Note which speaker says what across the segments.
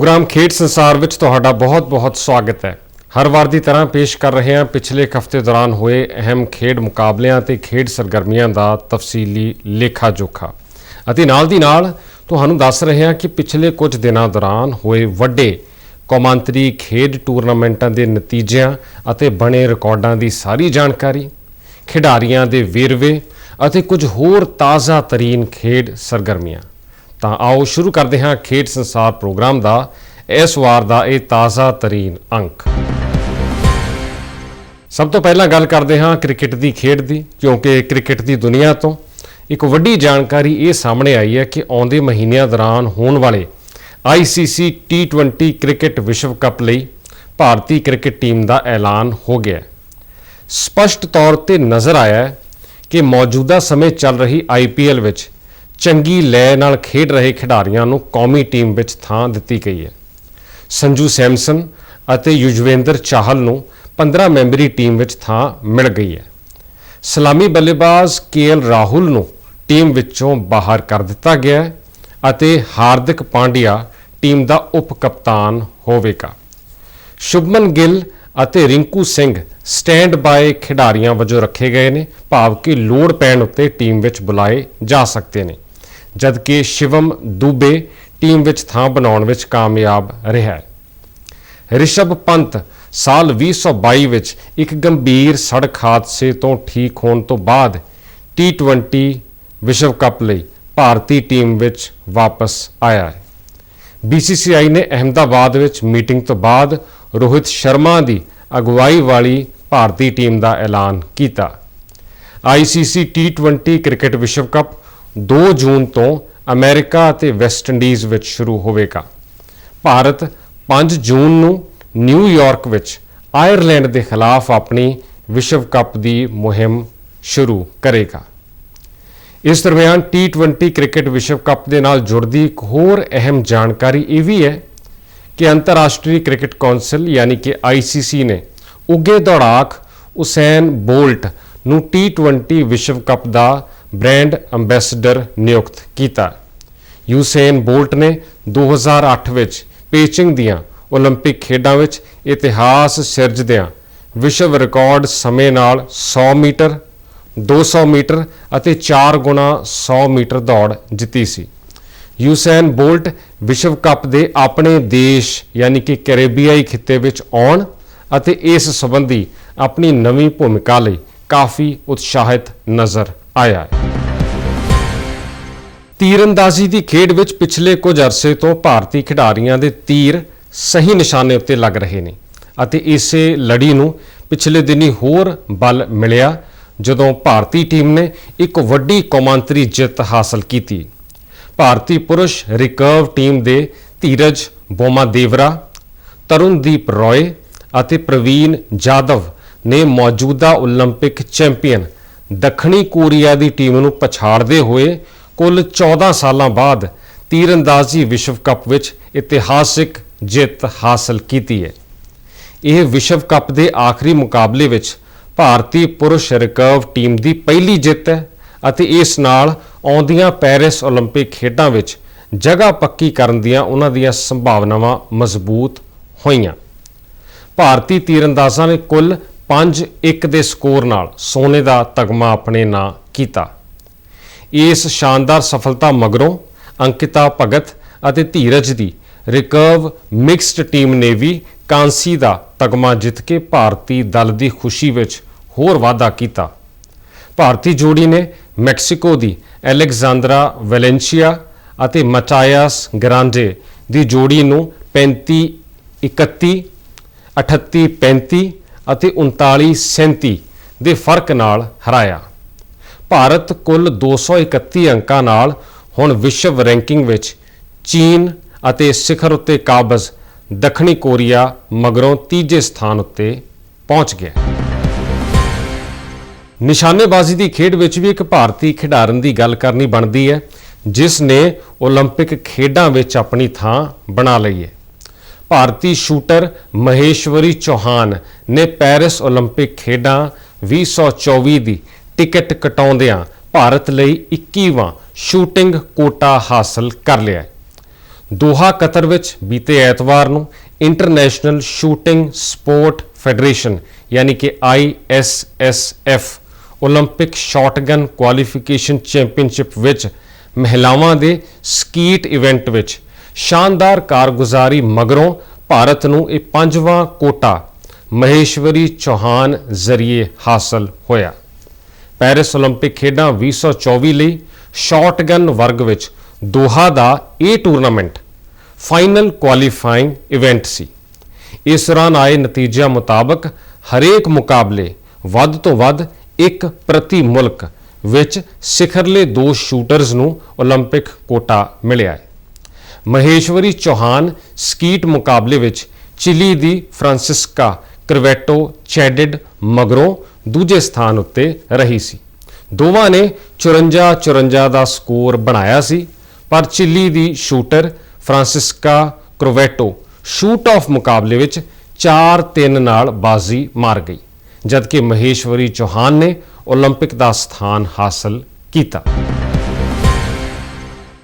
Speaker 1: Programme ਖੇਡ ਸੰਸਾਰ ਵਿੱਚ ਤੁਹਾਡਾ ਬਹੁਤ-ਬਹੁਤ ਸਵਾਗਤ ਹੈ। ਹਰ ਵਾਰ ਦੀ ਤਰ੍ਹਾਂ ਪੇਸ਼ ਕਰ ਰਹੇ ਹਾਂ। ਪਿਛਲੇ ਇੱਕ ਹਫ਼ਤੇ ਦੌਰਾਨ ਹੋਏ ਅਹਿਮ ਖੇਡ ਮੁਕਾਬਲਿਆਂ ਤੇ ਖੇਡ ਸਰਗਰਮੀਆਂ ਦਾ ਤਫਸੀਲੀ ਲੇਖਾ ਜੋਖਾ ਅਤੇ ਨਾਲ ਦੀ ਨਾਲ ਤੁਹਾਨੂੰ ਦੱਸ ਰਹੇ ਹਾਂ ਕਿ ਪਿਛਲੇ ਕੁਝ ਦਿਨਾਂ ਦੌਰਾਨ ਹੋਏ ਵੱਡੇ ਕੌਮਾਂਤਰੀ ਖੇਡ ਟੂਰਨਾਮੈਂਟਾਂ ਦੇ ਨਤੀਜਿਆਂ ਅਤੇ ਬਣੇ ਰਿਕਾਰਡਾਂ ਦੀ ਸਾਰੀ ਜਾਣਕਾਰੀ, ਖਿਡਾਰੀਆਂ ਦੇ ਵੇਰਵੇ ਅਤੇ ਕੁਝ ਹੋਰ ਤਾਜ਼ਾ ਤਰੀਨ ਖੇਡ ਸਰਗਰਮੀਆਂ। ਤਾਂ ਆਓ ਸ਼ੁਰੂ ਕਰਦੇ ਹਾਂ ਖੇਡ ਸੰਸਾਰ ਪ੍ਰੋਗਰਾਮ ਦਾ। ਇਸ ਵਾਰ ਦਾ ਇਹ ਤਾਜ਼ਾ ਤਰੀਨ ਅੰਕ। ਸਭ ਤੋਂ ਪਹਿਲਾਂ ਗੱਲ ਕਰਦੇ ਹਾਂ ਕ੍ਰਿਕਟ ਦੀ ਖੇਡ ਦੀ ਕਿਉਂਕਿ ਕ੍ਰਿਕਟ ਦੀ ਦੁਨੀਆ ਤੋਂ। ਇੱਕ ਵੱਡੀ ਜਾਣਕਾਰੀ ਇਹ ਸਾਹਮਣੇ ਆਈ ਹੈ ਕਿ ਆਉਂਦੇ ਮਹੀਨਿਆਂ ਦੌਰਾਨ ਹੋਣ ਵਾਲੇ ICC T20 ਕ੍ਰਿਕਟ ਵਿਸ਼ਵ ਕੱਪ ਲਈ ਭਾਰਤੀ ਕ੍ਰਿਕਟ ਟੀਮ ਦਾ ਐਲਾਨ ਹੋ ਗਿਆ ਸਪਸ਼ਟ ਤੌਰ ਤੇ ਨਜ਼ਰ ਆਇਆ ਕਿ ਮੌਜੂਦਾ ਸਮੇਂ ਚੱਲ ਰਹੀ IPL ਵਿੱਚ ਚੰਗੀ ਲੈ ਨਾਲ ਖੇਡ ਰਹੇ ਖਿਡਾਰੀਆਂ ਨੂੰ ਕੌਮੀ ਟੀਮ ਵਿੱਚ ਥਾਂ ਦਿੱਤੀ ਗਈ ਹੈ। ਸੰਜੂ ਸੈਮਸਨ ਅਤੇ ਯੁਜਵੇਂਦਰ ਚਾਹਲ ਨੂੰ 15 ਮੈਂਬਰੀ ਟੀਮ ਵਿੱਚ ਥਾਂ ਮਿਲ ਗਈ ਹੈ। ਸਲਾਮੀ ਬੱਲੇਬਾਜ਼ ਕੇਐਲ ਰਾਹੁਲ ਨੂੰ ਟੀਮ ਵਿੱਚੋਂ ਬਾਹਰ ਕਰ ਦਿੱਤਾ ਗਿਆ ਹੈ ਅਤੇ ਹਾਰਦਿਕ ਪਾਂਡਿਆ ਟੀਮ ਦਾ ਉਪ ਕਪਤਾਨ ਹੋਵੇਗਾ। ਸ਼ੁਭਮਨ ਗਿੱਲ ਅਤੇ ਰਿੰਕੂ ਸਿੰਘ ਸਟੈਂਡ ਬਾਏ ਖਿਡਾਰੀਆਂ ਵਜੋਂ ਰੱਖੇ ਗਏ ਨੇ, ਭਾਵ ਕਿ ਲੋੜ ਪੈਣ ਉੱਤੇ ਟੀਮ ਵਿੱਚ ਬੁਲਾਏ ਜਾ ਸਕਦੇ ਨੇ। ਜਦਕਿ ਸ਼ਿਵਮ ਦੂਬੇ ਟੀਮ ਵਿੱਚ ਥਾਂ ਬਣਾਉਣ ਵਿੱਚ ਕਾਮਯਾਬ ਰਿਹਾ ਹੈ। ਰਿਸ਼ਭ ਪੰਤ ਸਾਲ 2022 ਵਿੱਚ ਇੱਕ ਗੰਭੀਰ ਸੜਕ ਹਾਦਸੇ ਤੋਂ ਠੀਕ ਹੋਣ ਤੋਂ ਬਾਅਦ T20 ਵਿਸ਼ਵ ਕੱਪ ਲਈ ਭਾਰਤੀ ਟੀਮ ਵਿੱਚ ਵਾਪਸ ਆਇਆ ਹੈ। BCCI ਨੇ ਅਹਿਮਦਾਬਾਦ ਵਿੱਚ ਮੀਟਿੰਗ ਤੋਂ ਬਾਅਦ ਰੋਹਿਤ ਸ਼ਰਮਾ ਦੀ ਅਗਵਾਈ ਵਾਲੀ ਭਾਰਤੀ ਟੀਮ ਦਾ ਐਲਾਨ ਕੀਤਾ। ICC T20 ਕ੍ਰਿਕਟ ਵਿਸ਼ਵ ਕੱਪ 2 ਜੂਨ ਤੋਂ ਅਮਰੀਕਾ ਅਤੇ ਵੈਸਟ ਇੰਡੀਜ਼ ਵਿੱਚ ਸ਼ੁਰੂ ਹੋਵੇਗਾ। ਭਾਰਤ 5 ਜੂਨ ਨੂੰ ਨਿਊਯਾਰਕ ਵਿੱਚ ਆਇਰਲੈਂਡ ਦੇ ਖਿਲਾਫ ਆਪਣੀ ਵਿਸ਼ਵ ਕੱਪ ਦੀ ਮੁਹਿੰਮ ਸ਼ੁਰੂ ਕਰੇਗਾ। ਇਸ ਦਰਮਿਆਨ T20 ਕ੍ਰਿਕਟ ਵਿਸ਼ਵ ਕੱਪ ਦੇ ਨਾਲ ਜੁੜਦੀ ਇੱਕ ਹੋਰ ਅਹਿਮ ਜਾਣਕਾਰੀ ਇਹ ਵੀ ਹੈ ਕਿ ਅੰਤਰਰਾਸ਼ਟਰੀ ਕ੍ਰਿਕਟ ਕੌਂਸਲ ਯਾਨੀ ਕਿ ICC ਨੇ ਉੱਗੇ ਦੌੜਾਕ ਉਸੈਨ ਬੋਲਟ ਨੂੰ T20 ਵਿਸ਼ਵ ਕੱਪ ਦਾ ਬ੍ਰਾਂਡ ਅੰਬੈਸਡਰ ਨਿਯੁਕਤ ਕੀਤਾ ਯੂਸੇਨ ਬੋਲਟ ਨੇ 2008 ਵਿੱਚ ਪੇਚਿੰਗ ਦੀਆਂ 올림픽 ਖੇਡਾਂ ਵਿੱਚ ਇਤਿਹਾਸ ਸਿਰਜਦਿਆਂ ਵਿਸ਼ਵ ਰਿਕਾਰਡ ਸਮੇਂ ਨਾਲ 100 ਮੀਟਰ 200 ਮੀਟਰ ਅਤੇ 4 ਗੁਣਾ 100 ਮੀਟਰ ਦੌੜ ਜਿੱਤੀ ਸੀ ਯੂਸੈਨ ਬੋਲਟ ਵਿਸ਼ਵ ਕੱਪ ਦੇ ਆਪਣੇ ਦੇਸ਼ ਯਾਨੀ ਕਿ ਕੈਰੇਬੀਆਈ ਖਿੱਤੇ ਵਿੱਚ ਆਉਣ ਅਤੇ ਇਸ ਸੰਬੰਧੀ ਆਪਣੀ ਨਵੀਂ ਭੂਮਿਕਾ ਲਈ ਕਾਫੀ ਉਤਸ਼ਾਹਿਤ ਨਜ਼ਰ ਆਇਆ ਹੈ ਤੀਰਅੰਦਾਜ਼ੀ ਦੀ ਖੇਡ ਵਿੱਚ ਪਿਛਲੇ ਕੁਝ ਅਰਸੇ ਤੋਂ ਭਾਰਤੀ ਖਿਡਾਰੀਆਂ ਦੇ ਤੀਰ ਸਹੀ ਨਿਸ਼ਾਨੇ ਉੱਤੇ ਲੱਗ ਰਹੇ ਨੇ ਅਤੇ ਇਸੇ ਲੜੀ ਨੂੰ ਪਿਛਲੇ ਦਿਨੀ ਹੋਰ ਬਲ ਮਿਲਿਆ, ਜਦੋਂ ਭਾਰਤੀ ਟੀਮ ਨੇ ਇੱਕ ਵੱਡੀ ਕੌਮਾਂਤਰੀ ਜਿੱਤ ਹਾਸਲ ਕੀਤੀ। ਭਾਰਤੀ ਪੁਰਸ਼ ਰਿਕਰਵ ਟੀਮ ਦੇ ਧੀਰਜ ਬੋਮਾ ਦੇਵਰਾ ਤਰੁਣਦੀਪ ਰੋਏ ਅਤੇ ਪ੍ਰਵੀਨ ਜਾਦਵ ਨੇ ਮੌਜੂਦਾ 올림픽 ਚੈਂਪੀਅਨ ਦੱਖਣੀ ਕੋਰੀਆ ਦੀ ਟੀਮ ਨੂੰ ਪਛਾੜਦੇ ਹੋਏ ਕੁੱਲ 14 ਸਾਲਾਂ ਬਾਅਦ ਤੀਰੰਦਾਜ਼ੀ ਵਿਸ਼ਵ ਕੱਪ ਵਿੱਚ ਇਤਿਹਾਸਿਕ ਜਿੱਤ ਹਾਸਲ ਕੀਤੀ ਹੈ ਇਹ ਵਿਸ਼ਵ ਕੱਪ ਦੇ ਆਖਰੀ ਮੁਕਾਬਲੇ ਵਿੱਚ ਭਾਰਤੀ ਪੁਰਸ਼ ਰਿਕਰਵ ਟੀਮ ਦੀ ਪਹਿਲੀ ਜਿੱਤ ਹੈ ਅਤੇ ਇਸ ਨਾਲ ਆਉਂਦੀਆਂ ਪੈਰਿਸ 올림픽 ਖੇਡਾਂ ਵਿੱਚ ਜਗ੍ਹਾ ਪੱਕੀ ਕਰਨ ਦੀਆਂ ਉਹਨਾਂ ਦੀਆਂ ਸੰਭਾਵਨਾਵਾਂ ਮਜ਼ਬੂਤ ਹੋਈਆਂ ਭਾਰਤੀ ਤੀਰੰਦਾਜ਼ਾਂ ਨੇ ਕੁੱਲ 5-1 ਦੇ ਸਕੋਰ ਨਾਲ ਸੋਨੇ ਦਾ ਤਗਮਾ ਆਪਣੇ ਨਾਂ ਕੀਤਾ। ਇਸ ਸ਼ਾਨਦਾਰ ਸਫਲਤਾ ਮਗਰੋਂ ਅੰਕਿਤਾ ਭਗਤ ਅਤੇ ਧੀਰਜ ਦੀ ਰਿਕਰਵ ਮਿਕਸਡ ਟੀਮ ਨੇ ਵੀ ਕਾਂਸੀ ਦਾ ਤਗਮਾ ਜਿੱਤ ਕੇ ਭਾਰਤੀ ਦਲ ਦੀ ਖੁਸ਼ੀ ਵਿੱਚ ਹੋਰ ਵਾਧਾ ਕੀਤਾ। ਭਾਰਤੀ ਜੋੜੀ ਨੇ ਮੈਕਸੀਕੋ ਦੀ ਐਲੈਗਜ਼ੈਂਡਰਾ ਵੈਲੈਂਸ਼ੀਆ ਅਤੇ ਮਚਾਇਸ ਗ੍ਰਾਂਡੇ ਦੀ ਜੋੜੀ ਨੂੰ 35 31 38 35 ਅਤੇ 39 37 ਦੇ ਫਰਕ ਨਾਲ ਹਰਾਇਆ ਭਾਰਤ ਕੁੱਲ 231 ਅੰਕਾਂ ਨਾਲ ਹੁਣ ਵਿਸ਼ਵ ਰੈਂਕਿੰਗ ਵਿੱਚ ਚੀਨ ਅਤੇ ਸਿਖਰ ਉੱਤੇ ਕਾਬਜ਼ ਦੱਖਣੀ ਕੋਰੀਆ ਮਗਰੋਂ ਤੀਜੇ ਸਥਾਨ ਉੱਤੇ ਪਹੁੰਚ ਗਿਆ ਨਿਸ਼ਾਨੇਬਾਜ਼ੀ ਦੀ ਖੇਡ ਵਿੱਚ ਵੀ ਇੱਕ ਭਾਰਤੀ ਖਿਡਾਰਨ ਦੀ ਗੱਲ ਕਰਨੀ ਬਣਦੀ ਹੈ ਜਿਸ ਨੇ 올림픽 ਖੇਡਾਂ ਵਿੱਚ ਆਪਣੀ ਥਾਂ ਬਣਾ ਲਈ ਹੈ ਭਾਰਤੀ ਸ਼ੂਟਰ ਮਹੇਸ਼ਵਰੀ ਚੌਹਾਨ ਨੇ ਪੈਰਿਸ 올림픽 ਖੇਡਾਂ 2024 ਦੀ ਟਿਕਟ ਕਟਾਉਂਦਿਆਂ ਭਾਰਤ ਲਈ 21ਵਾਂ ਸ਼ੂਟਿੰਗ ਕੋਟਾ ਹਾਸਲ ਕਰ ਲਿਆ ਹੈ ਦੋਹਾ ਕਤਰ ਵਿੱਚ ਬੀਤੇ ਐਤਵਾਰ ਨੂੰ ਇੰਟਰਨੈਸ਼ਨਲ ਸ਼ੂਟਿੰਗ ਸਪੋਰਟ ਫੈਡਰੇਸ਼ਨ ਯਾਨੀ ਕਿ ISSF 올림픽 ਸ਼ਾਟਗਨ ਕੁਆਲੀਫਿਕੇਸ਼ਨ ਚੈਂਪੀਅਨਸ਼ਿਪ ਵਿੱਚ ਮਹਿਲਾਵਾਂ ਦੇ ਸਕੀਟ ਇਵੈਂਟ ਵਿੱਚ ਸ਼ਾਨਦਾਰ ਕਾਰਗੁਜ਼ਾਰੀ ਮਗਰੋਂ ਭਾਰਤ ਨੂੰ ਇਹ ਪੰਜਵਾਂ ਕੋਟਾ ਮਹੇਸ਼ਵਰੀ ਚੌਹਾਨ ਜ਼ਰੀਏ ਹਾਸਲ ਹੋਇਆ ਪੈਰਿਸ 올림픽 ਖੇਡਾਂ 2024 ਲਈ ਸ਼ਾਟਗਨ ਵਰਗ ਵਿੱਚ ਦੋਹਾ ਦਾ ਇਹ ਟੂਰਨਾਮੈਂਟ ਫਾਈਨਲ ਕੁਆਲੀਫਾਈਂਗ ਇਵੈਂਟ ਸੀ ਇਸ ਦੌਰਾਨ ਆਏ ਨਤੀਜਿਆਂ ਮੁਤਾਬਕ ਹਰੇਕ ਮੁਕਾਬਲੇ ਵੱਧ ਤੋਂ ਵੱਧ ਇੱਕ ਪ੍ਰਤੀ ਮੁਲਕ ਵਿੱਚ ਸਿਖਰਲੇ ਦੋ ਸ਼ੂਟਰਜ਼ ਨੂੰ 올림픽 ਕੋਟਾ ਮਿਲਿਆ ਹੈ ਮਹੇਸ਼ਵਰੀ ਚੌਹਾਨ ਸਕੀਟ ਮੁਕਾਬਲੇ ਵਿੱਚ ਚਿਲੀ ਦੀ ਫ੍ਰਾਂਸਿਸਕਾ ਕਰਵੈਟੋ ਚੈਡਿਡ ਮਗਰੋਂ ਦੂਜੇ ਸਥਾਨ ਉੱਤੇ ਰਹੀ ਸੀ ਦੋਵਾਂ ਨੇ 54 54 ਦਾ ਸਕੋਰ ਬਣਾਇਆ ਸੀ ਪਰ ਚਿਲੀ ਦੀ shooter Francisca Crovetto shoot off ਮੁਕਾਬਲੇ ਵਿੱਚ 4-3 ਨਾਲ ਬਾਜ਼ੀ ਮਾਰ ਗਈ ਜਦਕਿ ਮਹੇਸ਼ਵਰੀ ਚੌਹਾਨ ਨੇ 올림픽 ਦਾ ਸਥਾਨ ਹਾਸਲ ਕੀਤਾ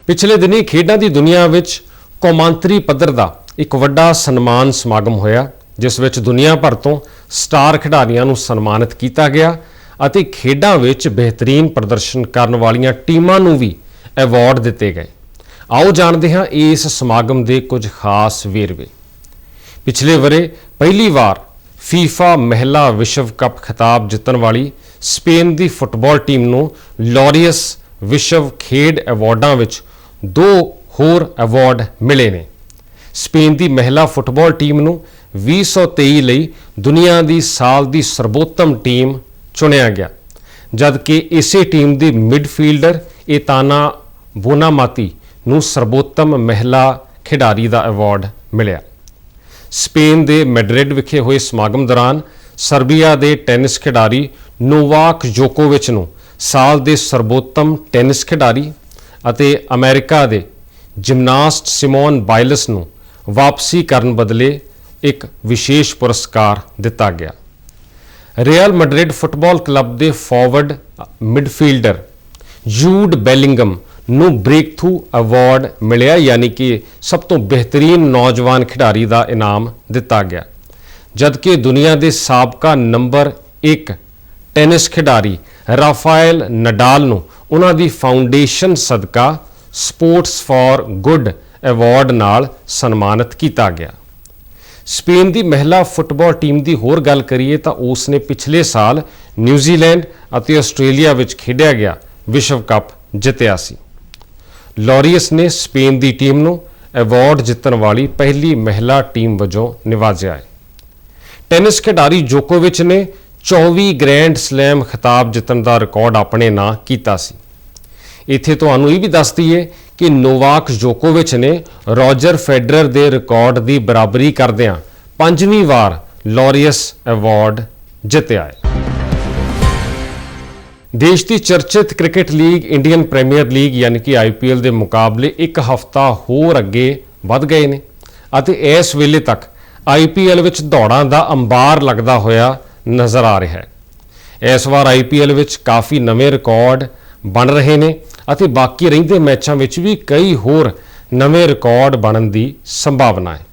Speaker 1: ਪਿਛਲੇ ਦਿਨੀ ਖੇਡਾਂ ਦੀ ਦੁਨੀਆ ਵਿੱਚ ਕੌਮਾਂਤਰੀ ਪੱਧਰ ਦਾ ਇੱਕ ਵੱਡਾ ਸਨਮਾਨ ਸਮਾਗਮ ਹੋਇਆ, ਜਿਸ ਵਿੱਚ ਦੁਨੀਆ ਭਰ ਤੋਂ ਸਟਾਰ ਖਿਡਾਰੀਆਂ ਨੂੰ ਸਨਮਾਨਿਤ ਕੀਤਾ ਗਿਆ ਅਤੇ ਖੇਡਾਂ ਵਿੱਚ ਬਿਹਤਰੀਨ ਪ੍ਰਦਰਸ਼ਨ ਕਰਨ ਵਾਲੀਆਂ ਟੀਮਾਂ ਨੂੰ ਵੀ ਐਵਾਰਡ ਦਿੱਤੇ ਗਏ। ਆਓ ਜਾਣਦੇ ਹਾਂ ਇਸ ਸਮਾਗਮ ਦੇ ਕੁਝ ਖਾਸ ਵੇਰਵੇ। ਪਿਛਲੇ ਵਰੇ ਪਹਿਲੀ ਵਾਰ ਫੀਫਾ ਮਹਿਲਾ ਵਿਸ਼ਵ ਕੱਪ ਖਿਤਾਬ ਜਿੱਤਣ ਵਾਲੀ ਸਪੇਨ ਦੀ ਫੁੱਟਬਾਲ ਟੀਮ ਨੂੰ ਲੌਰੀਅਸ ਵਿਸ਼ਵ ਖੇਡ ਐਵਾਰਡਾਂ ਵਿੱਚ ਦੋ ਹੋਰ ਐਵਾਰਡ ਮਿਲੇ ਨੇ। ਸਪੇਨ ਦੀ ਮਹਿਲਾ ਫੁੱਟਬਾਲ ਟੀਮ ਨੂੰ 2023 ਲਈ ਦੁਨੀਆ ਦੀ ਸਾਲ ਦੀ ਸਰਬੋਤਮ ਟੀਮ ਚੁਣਿਆ ਗਿਆ। ਜਦਕਿ ਇਸੇ ਟੀਮ ਦੀ ਮਿਡਫੀਲਡਰ ਏਤਾਨਾ ਬੋਨਾਮਾਤੀ ਨੂੰ ਸਰਬੋਤਮ ਮਹਿਲਾ ਖਿਡਾਰੀ ਦਾ ਅਵਾਰਡ ਮਿਲਿਆ। ਸਪੇਨ ਦੇ ਮੈਡਰਿਡ ਵਿਖੇ ਹੋਏ ਸਮਾਗਮ ਦੌਰਾਨ ਸਰਬੀਆ ਦੇ ਟੈਨਿਸ ਖਿਡਾਰੀ ਨੋਵਾਕ ਜੋਕੋਵਿਚ ਨੂੰ ਸਾਲ ਦੇ ਸਰਬੋਤਮ ਟੈਨਿਸ ਖਿਡਾਰੀ ਅਤੇ ਅਮਰੀਕਾ ਦੇ ਜਿਮਨਾਸਟ ਸਿਮੋਨ ਬਾਇਲਸ ਨੂੰ ਵਾਪਸੀ ਕਰਨ ਬਦਲੇ ਇੱਕ ਵਿਸ਼ੇਸ਼ ਪੁਰਸਕਾਰ ਦਿੱਤਾ ਗਿਆ। ਰੀਅਲ ਮੈਡਰਿਡ ਫੁੱਟਬਾਲ ਕਲੱਬ ਦੇ ਫਾਰਵਰਡ ਮਿਡਫੀਲਡਰ ਜੂਡ ਬੈਲਿੰਗਮ ਨੂੰ ਬ੍ਰੇਕਥਰੂ ਅਵਾਰਡ ਮਿਲਿਆ, ਯਾਨੀ ਕਿ ਸਭ ਤੋਂ ਬਿਹਤਰੀਨ ਨੌਜਵਾਨ ਖਿਡਾਰੀ ਦਾ ਇਨਾਮ ਦਿੱਤਾ ਗਿਆ। ਜਦਕਿ ਦੁਨੀਆ ਦੇ ਸਾਬਕਾ ਨੰਬਰ 1 ਟੈਨਿਸ ਖਿਡਾਰੀ ਰਾਫਾਇਲ ਨਡਾਲ ਨੂੰ ਉਹਨਾਂ ਦੀ ਫਾਊਂਡੇਸ਼ਨ ਸਦਕਾ ਸਪੋਰਟਸ ਫਾਰ ਗੁੱਡ ਅਵਾਰਡ ਨਾਲ ਸਨਮਾਨਿਤ ਕੀਤਾ ਗਿਆ। ਸਪੇਨ ਦੀ ਮਹਿਲਾ ਫੁੱਟਬਾਲ ਟੀਮ ਦੀ ਹੋਰ ਗੱਲ ਕਰੀਏ ਤਾਂ ਉਸ ਨੇ ਪਿਛਲੇ ਸਾਲ ਨਿਊਜ਼ੀਲੈਂਡ ਅਤੇ ਆਸਟ੍ਰੇਲੀਆ ਵਿੱਚ ਖੇਡਿਆ ਗਿਆ, ਵਿਸ਼ਵ ਕੱਪ ਜਿੱਤਿਆ ਸੀ। ਲੌਰੀਅਸ ਨੇ ਸਪੇਨ ਦੀ ਟੀਮ ਨੂੰ ਅਵਾਰਡ ਜਿੱਤਣ ਵਾਲੀ ਪਹਿਲੀ ਮਹਿਲਾ ਟੀਮ ਵਜੋਂ ਨਿਵਾਜਿਆ ਹੈ। ਟੈਨਿਸ ਖਿਡਾਰੀ ਜੋਕੋਵਿਚ ਨੇ 24 ਗ੍ਰੈਂਡ ਸਲੈਮ ਖਿਤਾਬ ਜਿੱਤਣ ਦਾ ਰਿਕਾਰਡ ਆਪਣੇ ਨਾਂ ਕੀਤਾ ਸੀ। ਇੱਥੇ ਤੁਹਾਨੂੰ ਇਹ ਵੀ ਦੱਸ ਦਈਏ ਕਿ ਨੋਵਾਕ ਜੋਕੋਵਿਚ ਨੇ ਰੋਜਰ ਫੈਡਰਰ ਦੇ ਰਿਕਾਰਡ ਦੀ ਬਰਾਬਰੀ ਕਰਦਿਆਂ ਪੰਜਵੀਂ ਵਾਰ ਲੋਰੀਅਸ ਅਵਾਰਡ ਜਿੱਤਿਆ ਹੈ। ਦੇਸ਼ ਦੀ ਚਰਚਿਤ cricket league Indian Premier League ਯਾਨੀ ਕਿ ਆਈਪੀਐਲ ਦੇ ਮੁਕਾਬਲੇ ਇੱਕ ਹਫ਼ਤਾ ਹੋਰ ਅੱਗੇ ਵੱਧ ਗਏ ਨੇ ਅਤੇ ਇਸ ਵੇਲੇ ਤੱਕ ਆਈਪੀਐਲ ਵਿੱਚ ਦੌੜਾਂ ਦਾ ਅੰਬਾਰ ਲੱਗਦਾ ਹੋਇਆ ਨਜ਼ਰ ਆ ਰਿਹਾ ਹੈ। ਇਸ ਵਾਰ ਆਈਪੀਐਲ ਵਿੱਚ ਕਾਫੀ ਨਵੇਂ ਰਿਕਾਰਡ ਬਣ ਰਹੇ ਨੇ ਅਤੇ ਬਾਕੀ ਰਹਿੰਦੇ ਮੈਚਾਂ ਵਿੱਚ ਵੀ ਕਈ ਹੋਰ ਨਵੇਂ ਰਿਕਾਰਡ ਬਣਨ ਦੀ ਸੰਭਾਵਨਾ ਹੈ।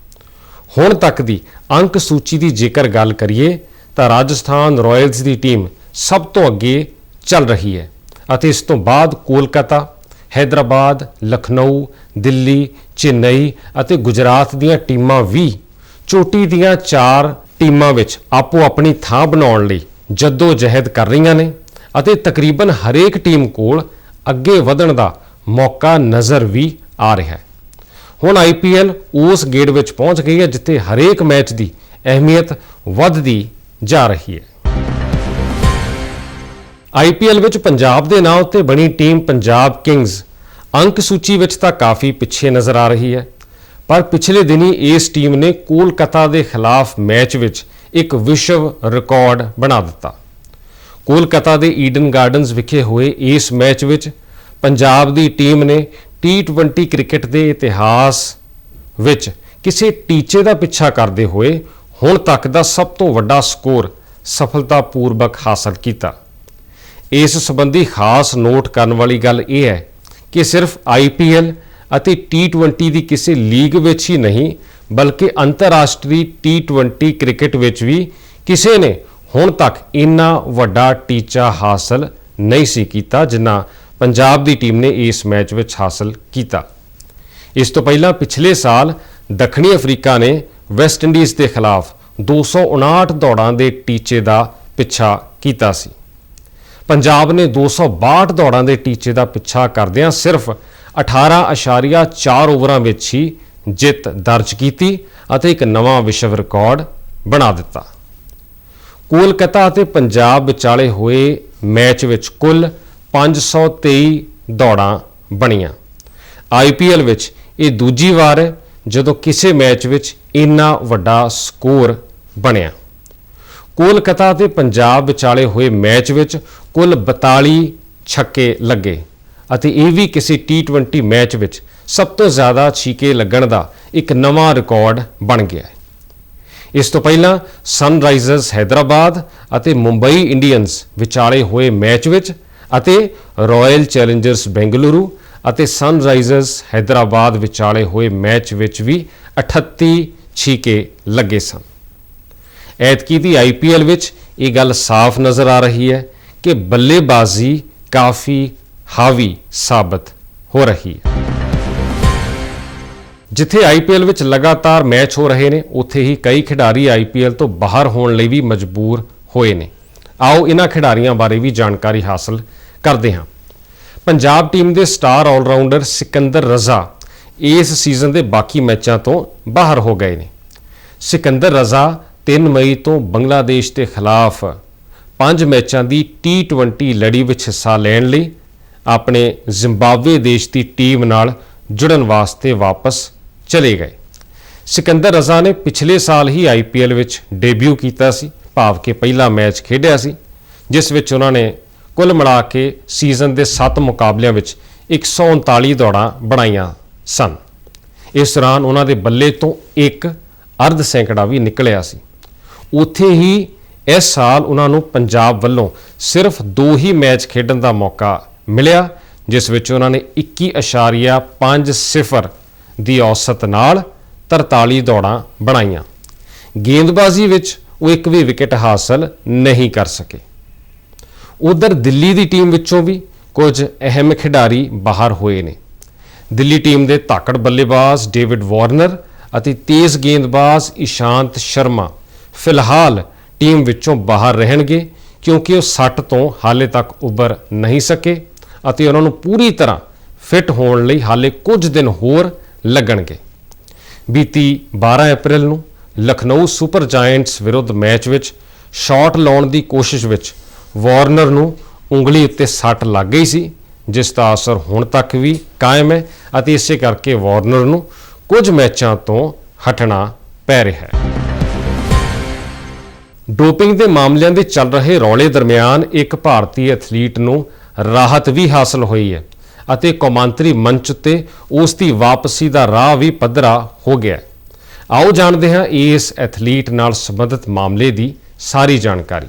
Speaker 1: ਹੁਣ ਤੱਕ ਦੀ ਅੰਕ ਸੂਚੀ ਦੀ ਜੇਕਰ ਗੱਲ ਕਰੀਏ ਤਾਂ ਰਾਜਸਥਾਨ ਰਾਇਲਸ ਦੀ ਟੀਮ ਸਭ ਤੋਂ ਅੱਗੇ ਚੱਲ ਰਹੀ ਹੈ ਅਤੇ ਇਸ ਤੋਂ ਬਾਅਦ ਕੋਲਕਾਤਾ ਹైదరాబాద్ ਲਖਨਊ, ਦਿੱਲੀ, ਚੇਨਈ ਅਤੇ ਗੁਜਰਾਤ ਦੀਆਂ ਟੀਮਾਂ ਵੀ ਚੋਟੀ ਦੀਆਂ ਚਾਰ ਟੀਮਾਂ ਵਿੱਚ ਆਪੋ ਆਪਣੀ ਥਾਂ ਬਣਾਉਣ ਲਈ ਜੱਦੋ ਜਹਿਦ ਕਰ ਰਹੀਆਂ ਨੇ ਅਤੇ ਤਕਰੀਬਨ ਹਰੇਕ ਟੀਮ ਕੋਲ ਅੱਗੇ ਵਧਣ ਦਾ ਮੌਕਾ ਨਜ਼ਰ ਵੀ ਆ ਰਿਹਾ ਹੈ। ਹੁਣ ਆਈਪੀਐਲ ਉਸ ਗੇੜ ਵਿੱਚ ਪਹੁੰਚ ਗਈ ਹੈ ਜਿੱਥੇ ਹਰੇਕ ਮੈਚ ਦੀ ਅਹਿਮੀਅਤ ਵੱਧਦੀ ਜਾ ਰਹੀ ਹੈ। ਆਈਪੀਐਲ ਵਿੱਚ ਪੰਜਾਬ ਦੇ ਨਾਂ ਉੱਤੇ ਬਣੀ ਟੀਮ ਪੰਜਾਬ ਕਿੰਗਜ਼ ਅੰਕ ਸੂਚੀ ਵਿੱਚ ਤਾਂ ਕਾਫੀ ਪਿੱਛੇ ਨਜ਼ਰ ਆ ਰਹੀ ਹੈ। ਪਰ ਪਿਛਲੇ ਦਿਨੀ ਇਸ ਟੀਮ ਨੇ ਕੋਲਕਾਤਾ ਦੇ ਖਿਲਾਫ ਮੈਚ ਵਿੱਚ ਇੱਕ ਵਿਸ਼ਵ ਰਿਕਾਰਡ ਬਣਾ ਦਿੱਤਾ। ਕੋਲਕਾਤਾ ਦੇ ਈਡਨ ਗਾਰਡਨਸ ਵਿਖੇ ਹੋਏ ਇਸ ਮੈਚ ਵਿੱਚ ਪੰਜਾਬ ਦੀ ਟੀਮ ਨੇ T20 ਕ੍ਰਿਕਟ ਦੇ ਇਤਿਹਾਸ ਵਿੱਚ ਕਿਸੇ ਟੀਚੇ ਦਾ ਪਿੱਛਾ ਕਰਦੇ ਹੋਏ ਹੁਣ ਤੱਕ ਦਾ ਸਭ ਤੋਂ ਵੱਡਾ ਸਕੋਰ ਸਫਲਤਾਪੂਰਵਕ ਹਾਸਲ ਕੀਤਾ। ਇਸ ਸੰਬੰਧੀ ਖਾਸ ਨੋਟ ਕਰਨ ਵਾਲੀ ਗੱਲ ਇਹ ਹੈ ਕਿ ਸਿਰਫ IPL ਅਤੇ T20 ਦੀ ਕਿਸੇ ਲੀਗ ਵਿੱਚ ਹੀ ਨਹੀਂ, ਬਲਕਿ ਅੰਤਰਰਾਸ਼ਟਰੀ T20 ਕ੍ਰਿਕਟ ਵਿੱਚ ਵੀ ਕਿਸੇ ਨੇ ਹੁਣ ਤੱਕ ਇੰਨਾ ਵੱਡਾ ਟੀਚਾ ਹਾਸਲ ਨਹੀਂ ਸੀ ਕੀਤਾ ਜਿੰਨਾ ਪੰਜਾਬ ਦੀ ਟੀਮ ਨੇ ਇਸ ਮੈਚ ਵਿੱਚ ਹਾਸਲ ਕੀਤਾ। ਇਸ ਤੋਂ ਪਹਿਲਾਂ ਪਿਛਲੇ ਸਾਲ ਦੱਖਣੀ ਅਫਰੀਕਾ ਨੇ ਵੈਸਟ ਇੰਡੀਜ਼ ਦੇ ਖਿਲਾਫ 259 ਦੌੜਾਂ ਦੇ ਟੀਚੇ ਦਾ ਪਿੱਛਾ ਕੀਤਾ ਸੀ। ਪੰਜਾਬ ਨੇ 262 ਦੌੜਾਂ ਦੇ ਟੀਚੇ ਦਾ ਪਿੱਛਾ ਕਰਦਿਆਂ ਸਿਰਫ 18.4 ਓਵਰਾਂ ਵਿੱਚ ਹੀ ਜਿੱਤ ਦਰਜ ਕੀਤੀ ਅਤੇ ਇੱਕ ਨਵਾਂ ਵਿਸ਼ਵ ਰਿਕਾਰਡ ਬਣਾ ਦਿੱਤਾ। ਕੋਲਕਾਤਾ ਅਤੇ ਪੰਜਾਬ ਵਿਚਾਲੇ ਹੋਏ ਮੈਚ ਵਿੱਚ ਕੁੱਲ 523 ਦੌੜਾਂ ਬਣੀਆਂ। ਆਈਪੀਐਲ ਵਿੱਚ ਇਹ ਦੂਜੀ ਵਾਰ ਹੈ ਜਦੋਂ ਕਿਸੇ ਮੈਚ ਵਿੱਚ ਇੰਨਾ ਵੱਡਾ ਸਕੋਰ ਬਣਿਆ। ਕੋਲਕਾਤਾ ਅਤੇ ਪੰਜਾਬ ਵਿਚਾਲੇ ਹੋਏ ਮੈਚ ਵਿੱਚ ਕੁੱਲ 42 ਛੱਕੇ ਲੱਗੇ। ਅਤੇ ਇਹ ਵੀ ਕਿਸੇ T20 ਮੈਚ ਵਿੱਚ ਸਭ ਤੋਂ ਜ਼ਿਆਦਾ ਛੀਕੇ ਲੱਗਣ ਦਾ ਇੱਕ ਨਵਾਂ ਰਿਕਾਰਡ ਬਣ ਗਿਆ ਹੈ। ਇਸ ਤੋਂ ਪਹਿਲਾਂ ਸਨਰਾਈਜ਼ਰਸ ਹైదరాబాద్ ਅਤੇ ਮੁੰਬਈ ਇੰਡੀਅਨਸ ਵਿਚਾਲੇ ਹੋਏ ਮੈਚ ਵਿੱਚ ਅਤੇ ਰਾਇਲ ਚੈਲੰਜਰਸ ਬੈਂਗਲੁਰੂ ਅਤੇ ਸਨਰਾਈਜ਼ਰਸ ਹైదరాబాద్ ਵਿਚਾਲੇ ਹੋਏ ਮੈਚ ਵਿੱਚ ਵੀ 38 ਛੀਕੇ ਲੱਗੇ ਸਨ। ਐਤਕੀ ਦੀ ਆਈਪੀਐਲ ਵਿੱਚ ਇਹ ਗੱਲ ਸਾਫ਼ ਨਜ਼ਰ ਆ ਰਹੀ ਹੈ ਕਿ ਬੱਲੇਬਾਜ਼ੀ ਕਾਫੀ ਹਾਵੀ ਸਾਬਤ ਹੋ ਰਹੀ ਹੈ। ਜਿੱਥੇ ਆਈਪੀਐਲ ਵਿੱਚ ਲਗਾਤਾਰ ਮੈਚ ਹੋ ਰਹੇ ਨੇ, ਉੱਥੇ ਹੀ ਕਈ ਖਿਡਾਰੀ ਆਈਪੀਐਲ ਤੋਂ ਬਾਹਰ ਹੋਣ ਲਈ ਵੀ ਮਜਬੂਰ ਹੋਏ ਨੇ। ਆਓ ਇਹਨਾਂ ਖਿਡਾਰੀਆਂ ਬਾਰੇ ਵੀ ਜਾਣਕਾਰੀ ਹਾਸਲ ਕਰਦੇ ਹਾਂ। ਪੰਜਾਬ ਟੀਮ ਦੇ ਸਟਾਰ ਆਲਰਾਊਂਡਰ ਸਿਕੰਦਰ ਰਜ਼ਾ ਇਸ ਸੀਜ਼ਨ ਦੇ ਬਾਕੀ ਮੈਚਾਂ ਤੋਂ ਬਾਹਰ ਹੋ ਗਏ ਨੇ। ਸਿਕੰਦਰ ਰਜ਼ਾ 3 ਮਈ ਤੋਂ ਬੰਗਲਾਦੇਸ਼ ਦੇ ਖਿਲਾਫ ਪੰਜ ਮੈਚਾਂ ਦੀ T20 ਲੜੀ ਵਿੱਚ ਹਿੱਸਾ ਲੈਣ ਲਈ ਆਪਣੇ ਜ਼ਿੰਬਾਬਵੇ ਦੇਸ਼ ਦੀ ਟੀਮ ਨਾਲ ਜੁੜਨ ਵਾਸਤੇ ਵਾਪਸ ਚਲੇ ਗਏ। ਸਿਕੰਦਰ ਰਜ਼ਾ ਨੇ ਪਿਛਲੇ ਸਾਲ ਹੀ ਆਈਪੀਐਲ ਵਿੱਚ ਡੈਬਿਊ ਕੀਤਾ ਸੀ। ਭਾਵ ਕਿ ਪਹਿਲਾ ਮੈਚ ਖੇਡਿਆ ਸੀ, ਜਿਸ ਵਿੱਚ ਉਹਨਾਂ ਨੇ ਕੁੱਲ ਮਿਲਾ ਕੇ ਸੀਜ਼ਨ ਦੇ 7 ਮੁਕਾਬਲਿਆਂ ਵਿੱਚ 139 ਦੌੜਾਂ ਬਣਾਈਆਂ ਸਨ। ਇਸ ਦੌਰਾਨ ਉਹਨਾਂ ਦੇ ਬੱਲੇ ਤੋਂ ਇੱਕ ਅਰਧ ਸੈਂਕੜਾ ਵੀ ਨਿਕਲਿਆ ਸੀ। ਉੱਥੇ ਹੀ ਇਸ ਸਾਲ ਉਹਨਾਂ ਨੂੰ ਪੰਜਾਬ ਵੱਲੋਂ ਸਿਰਫ ਦੋ ਹੀ ਮੈਚ ਖੇਡਣ ਦਾ ਮੌਕਾ ਮਿਲਿਆ, ਜਿਸ ਵਿੱਚ ਉਹਨਾਂ ਨੇ 21.50 ਦੀ ਔਸਤ ਨਾਲ 43 ਦੌੜਾਂ ਬਣਾਈਆਂ। ਗੇਂਦਬਾਜ਼ੀ ਵਿੱਚ ਉਹ ਇੱਕ ਵੀ ਵਿਕਟ ਹਾਸਲ ਨਹੀਂ ਕਰ ਸਕੇ। ਉਧਰ ਦਿੱਲੀ ਦੀ ਟੀਮ ਵਿੱਚੋਂ ਵੀ ਕੁਝ ਅਹਿਮ ਖਿਡਾਰੀ ਬਾਹਰ ਹੋਏ ਨੇ। ਦਿੱਲੀ ਟੀਮ ਦੇ ਧਾਕੜ ਬੱਲੇਬਾਜ਼ ਡੇਵਿਡ ਵਾਰਨਰ ਅਤੇ ਤੇਜ਼ ਗੇਂਦਬਾਜ਼ ਇਸ਼ਾਂਤ ਸ਼ਰਮਾ ਫਿਲਹਾਲ ਟੀਮ ਵਿੱਚੋਂ ਬਾਹਰ ਰਹਿਣਗੇ, ਕਿਉਂਕਿ ਉਹ ਸੱਟ ਤੋਂ ਹਾਲੇ ਤੱਕ ਉੱਭਰ ਨਹੀਂ ਸਕੇ। ਅਤੇ ਉਹਨਾਂ ਨੂੰ ਪੂਰੀ ਤਰ੍ਹਾਂ ਫਿੱਟ ਹੋਣ ਲਈ ਹਾਲੇ ਕੁਝ ਦਿਨ ਹੋਰ ਲੱਗਣਗੇ। ਬੀਤੀ 12 ਅਪ੍ਰੈਲ ਨੂੰ ਲਖਨਊ ਸੁਪਰ ਜਾਇੰਟਸ ਵਿਰੁੱਧ ਮੈਚ ਵਿੱਚ ਸ਼ਾਟ ਲਾਉਣ ਦੀ ਕੋਸ਼ਿਸ਼ ਵਿੱਚ ਵਾਰਨਰ ਨੂੰ ਉਂਗਲੀ ਉੱਤੇ ਸੱਟ ਲੱਗ ਗਈ ਸੀ, ਜਿਸ ਦਾ ਅਸਰ ਹੁਣ ਤੱਕ ਵੀ ਕਾਇਮ ਹੈ ਅਤੇ ਇਸੇ ਕਰਕੇ ਵਾਰਨਰ ਨੂੰ ਕੁਝ ਮੈਚਾਂ ਤੋਂ ਹਟਣਾ ਪੈ ਰਿਹਾ ਹੈ। ਡੋਪਿੰਗ ਦੇ ਮਾਮਲਿਆਂ ਦੇ ਚੱਲ ਰਹੇ ਰੌਲੇ ਦਰਮਿਆਨ ਇੱਕ ਭਾਰਤੀ ਐਥਲੀਟ ਨੂੰ ਰਾਹਤ ਵੀ ਹਾਸਲ ਹੋਈ ਹੈ ਅਤੇ ਕੌਮਾਂਤਰੀ ਮੰਚ ਉੱਤੇ ਉਸ ਦੀ ਵਾਪਸੀ ਦਾ ਰਾਹ ਵੀ ਪੱਧਰਾ ਹੋ ਗਿਆ ਹੈ। ਆਓ ਜਾਣਦੇ ਹਾਂ ਇਸ ਐਥਲੀਟ ਨਾਲ ਸੰਬੰਧਿਤ ਮਾਮਲੇ ਦੀ ਸਾਰੀ ਜਾਣਕਾਰੀ।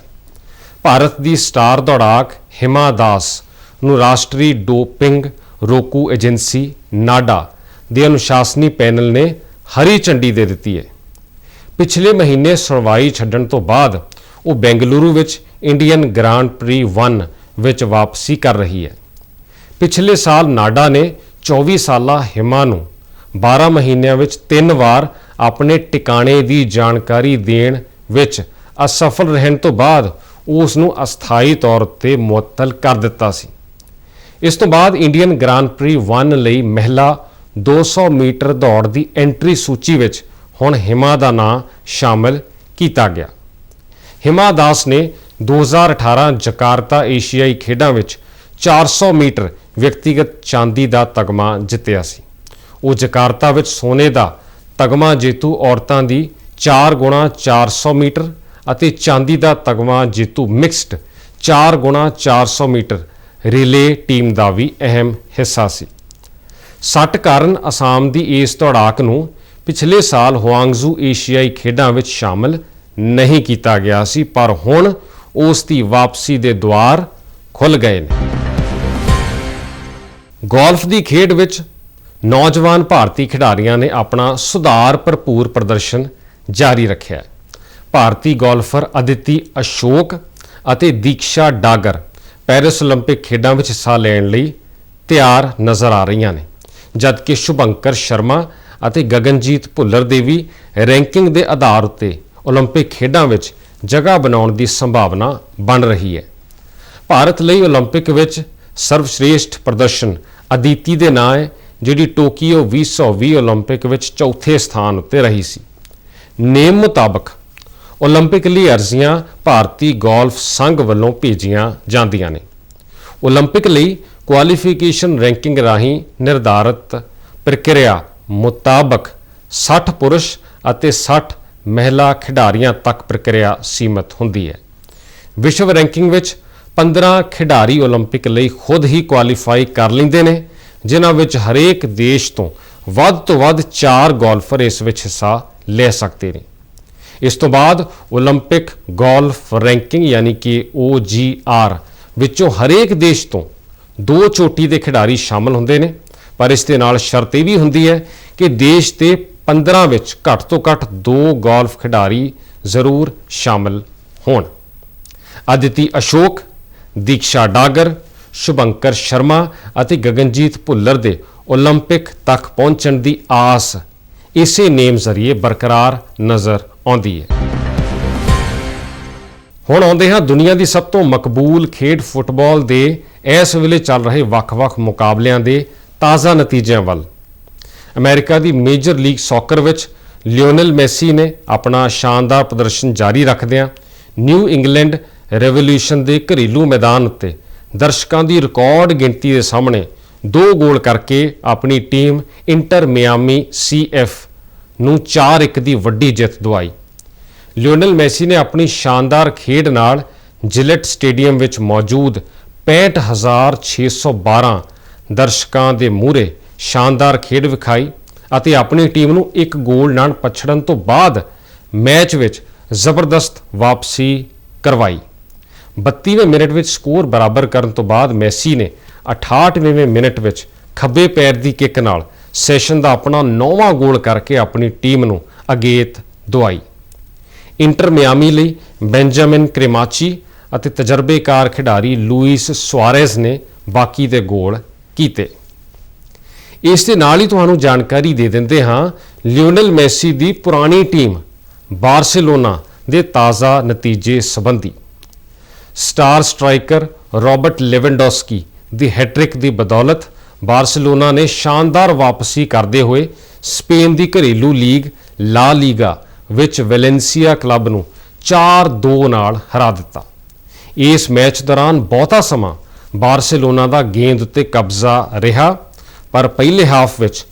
Speaker 1: ਭਾਰਤ ਦੀ ਸਟਾਰ ਦੌੜਾਕ ਹਿਮਾ ਦਾਸ ਨੂੰ ਰਾਸ਼ਟਰੀ ਡੋਪਿੰਗ ਰੋਕੂ ਏਜੰਸੀ ਨਾਡਾ ਦੇ ਅਨੁਸ਼ਾਸਨੀ ਪੈਨਲ ਨੇ ਹਰੀ ਝੰਡੀ ਦੇ ਦਿੱਤੀ ਹੈ। ਪਿਛਲੇ ਮਹੀਨੇ ਸੁਣਵਾਈ ਛੱਡਣ ਤੋਂ ਬਾਅਦ ਉਹ ਬੈਂਗਲੁਰੂ ਵਿੱਚ ਇੰਡੀਅਨ ਗ੍ਰਾਂਡ ਪ੍ਰੀ 1 ਵਿੱਚ ਵਾਪਸੀ ਕਰ ਰਹੀ ਹੈ। ਪਿਛਲੇ ਸਾਲ ਨਾਡਾ ਨੇ 24 ਸਾਲਾ ਹਿਮਾ ਨੂੰ 12 ਮਹੀਨਿਆਂ ਵਿੱਚ ਤਿੰਨ ਵਾਰ ਆਪਣੇ ਟਿਕਾਣੇ ਦੀ ਜਾਣਕਾਰੀ ਦੇਣ ਵਿੱਚ ਅਸਫਲ ਰਹਿਣ ਤੋਂ ਬਾਅਦ ਉਸ ਨੂੰ ਅਸਥਾਈ ਤੌਰ ਤੇ ਮੁਅੱਤਲ ਕਰ ਦਿੱਤਾ ਸੀ। ਇਸ ਤੋਂ ਬਾਅਦ ਇੰਡੀਅਨ ਗ੍ਰਾਂਡ ਪ੍ਰੀ 1 ਲਈ ਮਹਿਲਾ 200 ਮੀਟਰ ਦੌੜ ਦੀ ਐਂਟਰੀ ਸੂਚੀ ਵਿੱਚ ਹੁਣ ਹਿਮਾ ਦਾ ਨਾਂ ਸ਼ਾਮਲ ਕੀਤਾ ਗਿਆ। ਹਿਮਾ ਦਾਸ ਨੇ 2018 ਜਕਾਰਤਾ ਏਸ਼ੀਆਈ ਖੇਡਾਂ ਵਿੱਚ 400 ਮੀਟਰ ਵਿਅਕਤੀਗਤ ਚਾਂਦੀ ਦਾ ਤਗਮਾ ਜਿੱਤਿਆ ਸੀ। ਉਹ ਜਕਾਰਤਾ ਵਿੱਚ ਸੋਨੇ ਦਾ ਤਗਮਾ ਜੇਤੂ ਔਰਤਾਂ ਦੀ 4 ਗੁਣਾ 400 ਮੀਟਰ ਅਤੇ ਚਾਂਦੀ ਦਾ ਤਗਮਾ ਜੇਤੂ ਮਿਕਸਡ 4 ਗੁਣਾ 400 ਮੀਟਰ ਰਿਲੇ ਟੀਮ ਦਾ ਵੀ ਅਹਿਮ ਹਿੱਸਾ ਸੀ। ਸੱਟ ਕਾਰਨ ਅਸਾਮ ਦੀ ਇਸ ਦੌੜਾਕ ਨੂੰ ਪਿਛਲੇ ਸਾਲ ਹੁਆਂਗਜ਼ੂ ਏਸ਼ੀਆਈ ਖੇਡਾਂ ਵਿੱਚ ਸ਼ਾਮਲ ਨਹੀਂ ਕੀਤਾ ਗਿਆ ਸੀ, ਪਰ ਹੁਣ ਉਸ ਦੀ ਵਾਪਸੀ ਦੇ ਦੁਆਰ ਖੁੱਲ ਗਏ ਨੇ ਗੋਲਫ ਦੀ ਖੇਡ ਵਿੱਚ ਨੌਜਵਾਨ ਭਾਰਤੀ ਖਿਡਾਰੀਆਂ ਨੇ ਆਪਣਾ ਸੁਧਾਰ ਭਰਪੂਰ ਪ੍ਰਦਰਸ਼ਨ ਜਾਰੀ ਰੱਖਿਆ ਹੈ ਭਾਰਤੀ ਗੋਲਫਰ ਅਦਿਤੀ ਅਸ਼ੋਕ ਅਤੇ ਦੀਕਸ਼ਾ ਡਾਗਰ ਪੈਰਿਸ 올림픽 ਖੇਡਾਂ ਵਿੱਚ ਹਿੱਸਾ ਲੈਣ ਲਈ ਤਿਆਰ ਨਜ਼ਰ ਆ ਰਹੀਆਂ ਨੇ ਜਦਕਿ ਸ਼ੁਭੰਕਰ ਸ਼ਰਮਾ ਅਤੇ ਗਗਨਜੀਤ ਭੁੱਲਰ ਦੇ ਵੀ ਰੈਂਕਿੰਗ ਦੇ ਆਧਾਰ ਉੱਤੇ 올림픽 ਖੇਡਾਂ ਵਿੱਚ ਜਗ੍ਹਾ ਬਣਾਉਣ ਦੀ ਸੰਭਾਵਨਾ ਬਣ ਰਹੀ ਹੈ ਭਾਰਤ ਲਈ 올림픽 ਵਿੱਚ ਸਰਵਸ਼੍ਰੇਸ਼ਠ ਪ੍ਰਦਰਸ਼ਨ ਅਦਿਤੀ ਦੇ ਨਾਂ ਹੈ ਜਿਹੜੀ ਟੋਕੀਓ 2020 올림픽 ਵਿੱਚ ਚੌਥੇ ਸਥਾਨ ਉੱਤੇ ਰਹੀ ਸੀ ਨੇਮ ਮੁਤਾਬਕ 올림픽 ਲਈ ਅਰਜ਼ੀਆਂ ਭਾਰਤੀ ਗੋਲਫ ਸੰਘ ਵੱਲੋਂ ਭੇਜੀਆਂ ਜਾਂਦੀਆਂ ਨੇ 올림픽 ਲਈ ਕੁਆਲੀਫਿਕੇਸ਼ਨ ਰੈਂਕਿੰਗ ਰਾਹੀਂ ਨਿਰਧਾਰਤ ਪ੍ਰਕਿਰਿਆ ਮੁਤਾਬਕ 60 ਪੁਰਸ਼ ਅਤੇ 60 ਮਹਿਲਾ ਖਿਡਾਰੀਆਂ ਤੱਕ ਪ੍ਰਕਿਰਿਆ ਸੀਮਤ ਹੁੰਦੀ ਹੈ ਵਿਸ਼ਵ ਰੈਂਕਿੰਗ ਵਿੱਚ 15 ਖਿਡਾਰੀ 올림픽 ਲਈ ਖੁਦ ਹੀ ਕੁਆਲੀਫਾਈ ਕਰ ਲੈਂਦੇ ਨੇ ਜਿਨ੍ਹਾਂ ਵਿੱਚ ਹਰੇਕ ਦੇਸ਼ ਤੋਂ ਵੱਧ ਤੋਂ ਵੱਧ 4 ਗੋਲਫਰ ਇਸ ਵਿੱਚ ਹਿੱਸਾ ਲੈ ਸਕਦੇ ਨੇ ਇਸ ਤੋਂ ਬਾਅਦ 올림픽 ਗੋਲਫ ਰੈਂਕਿੰਗ ਯਾਨੀ ਕਿ OGR ਵਿੱਚੋਂ ਹਰੇਕ ਦੇਸ਼ ਤੋਂ ਦੋ ਚੋਟੀ ਦੇ ਖਿਡਾਰੀ ਸ਼ਾਮਲ ਹੁੰਦੇ ਨੇ ਪਰ ਇਸ ਦੇ ਨਾਲ ਸ਼ਰਤ ਇਹ ਵੀ ਹੁੰਦੀ ਹੈ ਕਿ ਦੇਸ਼ ਦੇ 15 ਵਿੱਚ ਘੱਟ ਤੋਂ ਘੱਟ ਦੋ ਗੋਲਫ ਖਿਡਾਰੀ ਜ਼ਰੂਰ ਸ਼ਾਮਲ ਹੋਣ ਅਦਿਤੀ ਅਸ਼ੋਕ ਦੀਕਸ਼ਾ ਡਾਗਰ ਸ਼ੁਭੰਕਰ ਸ਼ਰਮਾ ਅਤੇ ਗਗਨਜੀਤ ਭੁੱਲਰ ਦੇ 올림픽 ਤੱਕ ਪਹੁੰਚਣ ਦੀ ਆਸ ਇਸੇ ਨੇਮ ਜ਼ਰੀਏ ਬਰਕਰਾਰ ਨਜ਼ਰ ਆਉਂਦੀ ਹੈ ਹੁਣ ਆਉਂਦੇ ਹਾਂ ਦੁਨੀਆ ਦੀ ਸਭ ਤੋਂ ਮਕਬੂਲ ਖੇਡ ਫੁੱਟਬਾਲ ਦੇ ਇਸ ਵੇਲੇ ਚੱਲ ਰਹੇ ਵੱਖ-ਵੱਖ ਮੁਕਾਬਲਿਆਂ ਦੇ ਤਾਜ਼ਾ ਨਤੀਜਿਆਂ ਵੱਲ ਅਮਰੀਕਾ ਦੀ ਮੇਜਰ ਲੀਗ ਸੌਕਰ ਵਿੱਚ ਲਿਓਨਲ ਮੈਸੀ ਨੇ ਆਪਣਾ ਸ਼ਾਨਦਾਰ ਪ੍ਰਦਰਸ਼ਨ ਜਾਰੀ ਰੱਖਦਿਆਂ ਨਿਊ ਇੰਗਲੈਂਡ ਰੈਵੋਲੂਸ਼ਨ ਦੇ ਘਰੇਲੂ ਮੈਦਾਨ ਉੱਤੇ ਦਰਸ਼ਕਾਂ ਦੀ ਰਿਕਾਰਡ ਗਿਣਤੀ ਦੇ ਸਾਹਮਣੇ ਦੋ ਗੋਲ ਕਰਕੇ ਆਪਣੀ ਟੀਮ ਇੰਟਰ ਮਿਆਮੀ ਸੀਐਫ ਨੂੰ 4-1 ਦੀ ਵੱਡੀ ਜਿੱਤ ਦਵਾਈ। ਲਿਓਨਲ ਮੈਸੀ ਨੇ ਆਪਣੀ ਸ਼ਾਨਦਾਰ ਖੇਡ ਨਾਲ ਜਿਲਟ ਸਟੇਡੀਅਮ ਵਿੱਚ ਮੌਜੂਦ 65612 ਦਰਸ਼ਕਾਂ ਦੇ ਮੂਹਰੇ ਸ਼ਾਨਦਾਰ ਖੇਡ ਵਿਖਾਈ ਅਤੇ ਆਪਣੀ ਟੀਮ ਨੂੰ ਇੱਕ ਗੋਲ ਨਾਲ ਪਛੜਨ ਤੋਂ ਬਾਅਦ ਮੈਚ ਵਿੱਚ ਜ਼ਬਰਦਸਤ ਵਾਪਸੀ ਕਰਵਾਈ। 32ਵੇਂ ਮਿੰਟ ਵਿੱਚ ਸਕੋਰ ਬਰਾਬਰ ਕਰਨ ਤੋਂ ਬਾਅਦ ਮੈਸੀ ਨੇ 68ਵੇਂ ਮਿੰਟ ਵਿੱਚ ਖੱਬੇ ਪੈਰ ਦੀ ਕਿੱਕ ਨਾਲ ਸੈਸ਼ਨ ਦਾ ਆਪਣਾ ਨੌਵਾਂ ਗੋਲ ਕਰਕੇ ਆਪਣੀ ਟੀਮ ਨੂੰ ਅਗੇਤ ਦਵਾਈ ਇੰਟਰ ਮਿਆਮੀ ਲਈ ਬੈਂਜਾਮਿਨ ਕ੍ਰੇਮਾਚੀ ਅਤੇ ਤਜਰਬੇਕਾਰ ਖਿਡਾਰੀ ਲੂਇਸ ਸੁਆਰੇਜ਼ ਨੇ ਬਾਕੀ ਦੇ ਗੋਲ ਕੀਤੇ। ਇਸ ਦੇ ਨਾਲ ਹੀ ਤੁਹਾਨੂੰ ਜਾਣਕਾਰੀ ਦੇ ਦਿੰਦੇ ਹਾਂ, ਲਿਓਨਲ ਮੈਸੀ ਦੀ ਪੁਰਾਣੀ ਟੀਮ ਬਾਰਸੀਲੋਨਾ ਦੇ ਤਾਜ਼ਾ ਨਤੀਜੇ ਸੰਬੰਧੀ। ਸਟਾਰ ਸਟ੍ਰਾਈਕਰ ਰਾਬਰਟ ਲੈਵਨਡੋਸਕੀ ਦੀ ਹੈਟ੍ਰਿਕ ਦੀ ਬਦੌਲਤ ਬਾਰਸੀਲੋਨਾ ਨੇ ਸ਼ਾਨਦਾਰ ਵਾਪਸੀ ਕਰਦੇ ਹੋਏ ਸਪੇਨ ਦੀ ਘਰੇਲੂ ਲੀਗ ਲਾ ਲੀਗਾ ਵਿੱਚ ਵੈਲੈਂਸੀਆ ਕਲੱਬ ਨੂੰ 4-2 ਨਾਲ ਹਰਾ ਦਿੱਤਾ। ਇਸ ਮੈਚ ਦੌਰਾਨ ਬਹੁਤਾ ਸਮਾਂ ਬਾਰਸੀਲੋਨਾ ਦਾ ਗੇਂਦ ਉੱਤੇ ਕਬਜ਼ਾ ਰਿਹਾ। ਪਰ ਪਹਿਲੇ ਹਾਫ ਵਿੱਚ